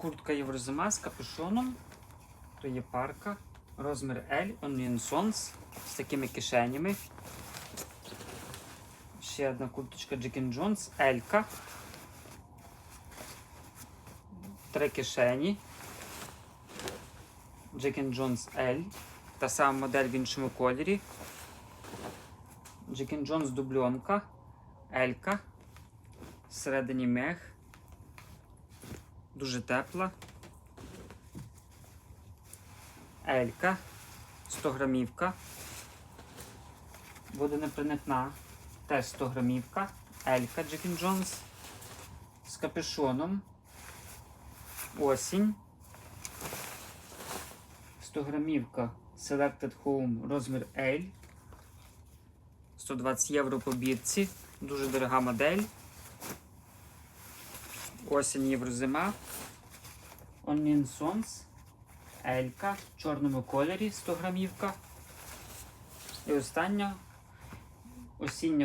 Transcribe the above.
Куртка Єврозима з капюшоном. То є парка. Розмір L, Onion Sons з такими кишенями. Ще одна курточка Jack Jones, L. Три кишені. Jack Jones L. Та сама модель в іншому кольорі. Jack Jones дубльонка. L. Всередині мех. Дуже тепла. Елька. 100 грамівка. Водонепроникна. Теж 100 грамівка. Елька Джекін Джонс. З капюшоном. Осінь. 100 грамівка. Selected Home розмір L. 120 євро по бірці. Дуже дорога модель. Осінь єврозима. Onion Sons. Елька в чорному кольорі 100 грамівка. І остання осіння